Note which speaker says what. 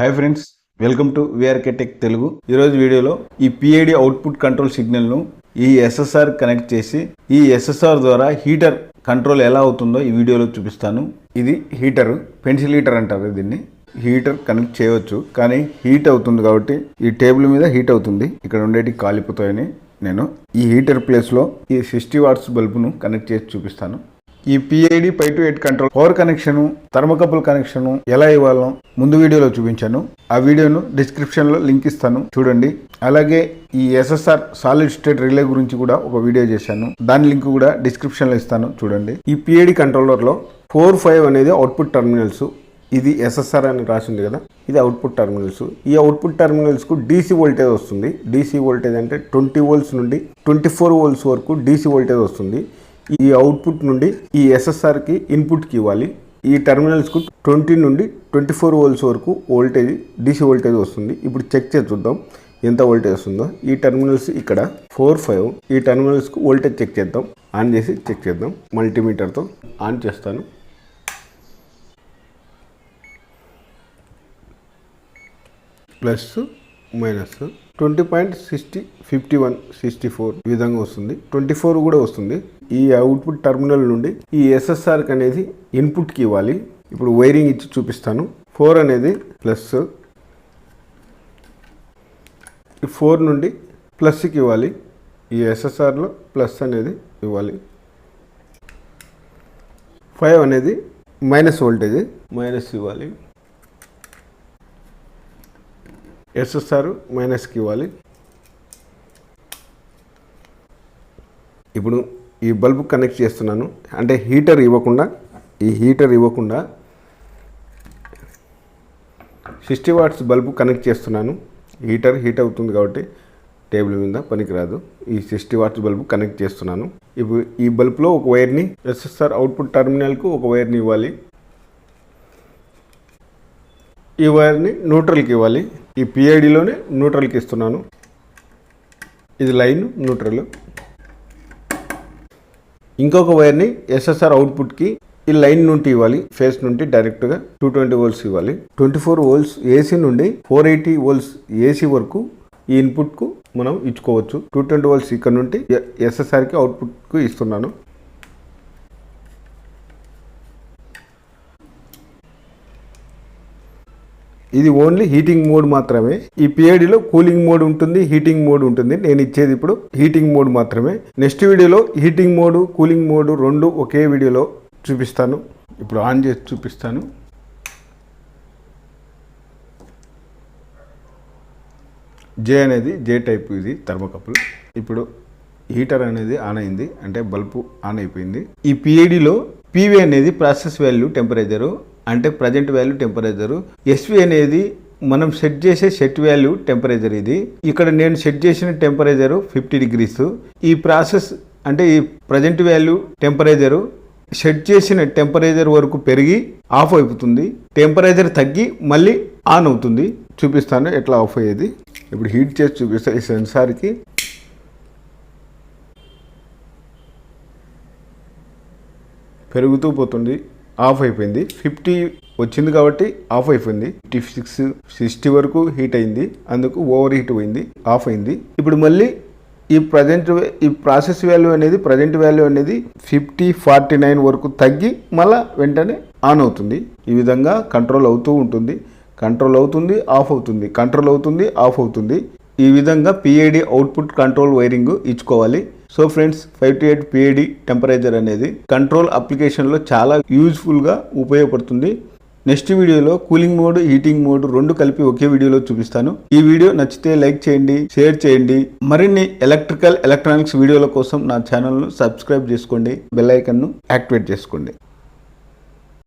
Speaker 1: Hi friends welcome to VRK tech Telugu ఈరోజు వీడియోలో ఈ పిఐడి అవుట్పుట్ కంట్రోల్ సిగ్నల్ను ఈ ఎస్ఎస్ఆర్ కనెక్ట్ చేసి ఈ ఎస్ఎస్ఆర్ ద్వారా హీటర్ కంట్రోల్ ఎలా అవుతుందో ఈ వీడియోలో చూపిస్తాను. ఇది హీటర్ పెన్సిల్ హీటర్ అంటారు దీన్ని. హీటర్ కనెక్ట్ చేయవచ్చు కానీ హీట్ అవుతుంది కాబట్టి ఈ టేబుల్ మీద హీట్ అవుతుంది. ఇక్కడ ఉండేటి కాలిపోతాయని నేను ఈ హీటర్ ప్లేస్లో ఈ సిక్స్టీ వాట్స్ బల్బును కనెక్ట్ చేసి చూపిస్తాను. ఈ పిఐడి పై two eight control power connection thermocouple connection ఎలా ఇవ్వాలో ముందు వీడియోలో చూపించాను. ఆ వీడియోను డిస్క్రిప్షన్లో లింక్ ఇస్తాను. చూడండి. అలాగే ఈ ఎస్ఎస్ఆర్ సాలిడ్ స్టేట్ రిలే గురించి కూడా ఒక వీడియో చేశాను. దాని లింక్ కూడా డిస్క్రిప్షన్లో ఇస్తాను. చూడండి. ఈ పిఐడి కంట్రోలర్లో ఫోర్ ఫైవ్ అనేది అవుట్పుట్ టర్మినల్స్ ఇది ఎస్ఎస్ఆర్ అని రాసింది కదా. ఇది అవుట్పుట్ టర్మినల్స్ ఈ అవుట్పుట్ టర్మినల్స్కు డీసీ వోల్టేజ్ వస్తుంది. డీసీ వోల్టేజ్ అంటే ట్వంటీ వోల్ట్స్ నుండి ట్వంటీ ఫోర్ వోల్ట్స్ వరకు డీసీ వోల్టేజ్ వస్తుంది. ఈ అవుట్పుట్ నుండి ఈ ఎస్ఎస్ఆర్కి ఇన్పుట్కి ఇవ్వాలి. ఈ టెర్మినల్స్కు ట్వంటీ నుండి ట్వంటీ ఫోర్ వోల్ట్స్ వరకు వోల్టేజ్ డీసీ వోల్టేజ్ వస్తుంది. ఇప్పుడు చెక్ చేసి చూద్దాం ఎంత వోల్టేజ్ వస్తుందో. ఈ టెర్మినల్స్ ఇక్కడ ఫోర్ ఫైవ్ ఈ టెర్మినల్స్కు వోల్టేజ్ చెక్ చేద్దాం. ఆన్ చేసి చెక్ చేద్దాం. మల్టీమీటర్తో ఆన్ చేస్తాను. Plus minus twenty point sixty fifty one sixty four ఈ విధంగా వస్తుంది. ట్వంటీ ఫోర్ కూడా వస్తుంది. ఈ అవుట్పుట్ టర్మినల్ నుండి ఈ ఎస్ఎస్ఆర్కి అనేది ఇన్పుట్కి ఇవ్వాలి. ఇప్పుడు వైరింగ్ ఇచ్చి చూపిస్తాను. ఫోర్ అనేది ప్లస్ ఈ ఫోర్ నుండి ప్లస్కి ఇవ్వాలి. ఈ ఎస్ఎస్ఆర్లో ప్లస్ అనేది ఇవ్వాలి. ఫైవ్ అనేది మైనస్ వోల్టేజ్ మైనస్ ఇవ్వాలి. ఎస్ఎస్ఆర్ మైనస్కి ఇవ్వాలి. ఇప్పుడు ఈ బల్బు కనెక్ట్ చేస్తున్నాను. అంటే హీటర్ ఇవ్వకుండా ఈ హీటర్ ఇవ్వకుండా సిక్స్టీ వాట్స్ బల్బు కనెక్ట్ చేస్తున్నాను. హీటర్ హీట్ అవుతుంది కాబట్టి టేబుల్ మీద పనికిరాదు. ఈ సిక్స్టీ వాట్స్ బల్బు కనెక్ట్ చేస్తున్నాను. ఇప్పుడు ఈ బల్బ్లో ఒక వైర్ని ఎస్ఎస్ఆర్ అవుట్పుట్ టర్మినల్కు ఒక వైర్ని ఇవ్వాలి. ఈ వైర్ని న్యూట్రల్కి ఇవ్వాలి. ఈ పిఐడిలోనే న్యూట్రల్కి ఇస్తున్నాను. ఇది లైన్ న్యూట్రల్. ఇంకొక వైర్ని ఎస్ఎస్ఆర్ అవుట్పుట్కి ఈ లైన్ నుండి ఇవ్వాలి ఫేస్ నుండి డైరెక్ట్గా టూ ట్వంటీ వోల్ట్స్ ఇవ్వాలి. ట్వంటీ ఫోర్ వోల్ట్స్ ఏసీ నుండి ఫోర్ ఎయిటీ వోల్ట్స్ ఏసీ వరకు ఈ ఇన్పుట్కు మనం ఇచ్చుకోవచ్చు. టూ ట్వంటీ వోల్ట్స్ ఇక్కడ నుండి ఎస్ఎస్ఆర్కి అవుట్పుట్కు ఇస్తున్నాను. ఇది ఓన్లీ హీటింగ్ మోడ్ మాత్రమే. ఈ పిఐడిలో కూలింగ్ మోడ్ ఉంటుంది హీటింగ్ మోడ్ ఉంటుంది. నేను ఇచ్చేది ఇప్పుడు హీటింగ్ మోడ్ మాత్రమే. నెక్స్ట్ వీడియోలో హీటింగ్ మోడ్ కూలింగ్ మోడ్ రెండు ఒకే వీడియోలో చూపిస్తాను. ఇప్పుడు ఆన్ చేసి చూపిస్తాను. జే అనేది జే టైప్ ఇది థర్మోకపుల్ ఇప్పుడు హీటర్ అనేది ఆన్ అయింది అంటే బల్బు ఆన్ అయిపోయింది. ఈ పిఐడిలో పీవీ అనేది ప్రాసెస్ వాల్యూ టెంపరేచరు అంటే ప్రజెంట్ వాల్యూ టెంపరేచరు ఎస్వి అనేది మనం సెట్ చేసే సెట్ వాల్యూ టెంపరేచర్ ఇది. ఇక్కడ నేను సెట్ చేసిన టెంపరేచరు ఫిఫ్టీ డిగ్రీస్ ఈ ప్రాసెస్ అంటే ఈ ప్రజెంట్ వాల్యూ టెంపరేచరు సెట్ చేసిన టెంపరేచర్ వరకు పెరిగి ఆఫ్ అయిపోతుంది. టెంపరేచర్ తగ్గి మళ్ళీ ఆన్ అవుతుంది. చూపిస్తాను ఎట్లా ఆఫ్ అయ్యేది. ఇప్పుడు హీట్ చేసి చూపిస్తాను ఈ సెన్సార్కి పెరుగుతూ పోతుంది. ఆఫ్ అయిపోయింది. ఫిఫ్టీ వచ్చింది కాబట్టి ఆఫ్ అయిపోయింది. ఫిఫ్టీ సిక్స్ సిక్స్టీ వరకు హీట్ అయింది. అందుకు ఓవర్ హీట్ పోయింది ఆఫ్ అయింది. ఇప్పుడు మళ్ళీ ఈ ప్రజెంట్ ఈ ప్రాసెస్ వాల్యూ అనేది ప్రజెంట్ వాల్యూ అనేది ఫిఫ్టీ ఫార్టీ నైన్ వరకు తగ్గి మళ్ళా వెంటనే ఆన్ అవుతుంది. ఈ విధంగా కంట్రోల్ అవుతూ ఉంటుంది. కంట్రోల్ అవుతుంది ఆఫ్ అవుతుంది. కంట్రోల్ అవుతుంది ఆఫ్ అవుతుంది. ఈ విధంగా పిఐడి అవుట్పుట్ కంట్రోల్ వైరింగ్ ఇచ్చుకోవాలి. So friends five two eight PID temperature అనేది కంట్రోల్ అప్లికేషన్లో చాలా యూజ్ఫుల్గా ఉపయోగపడుతుంది. నెక్స్ట్ వీడియోలో కూలింగ్ మోడ్ హీటింగ్ మోడ్ రెండు కలిపి ఒకే వీడియోలో చూపిస్తాను. ఈ వీడియో నచ్చితే లైక్ చేయండి షేర్ చేయండి. మరిన్ని ఎలక్ట్రికల్ ఎలక్ట్రానిక్స్ వీడియోల కోసం నా ఛానల్ను సబ్స్క్రైబ్ చేసుకోండి బెల్ ఐకన్ను యాక్టివేట్ చేసుకోండి.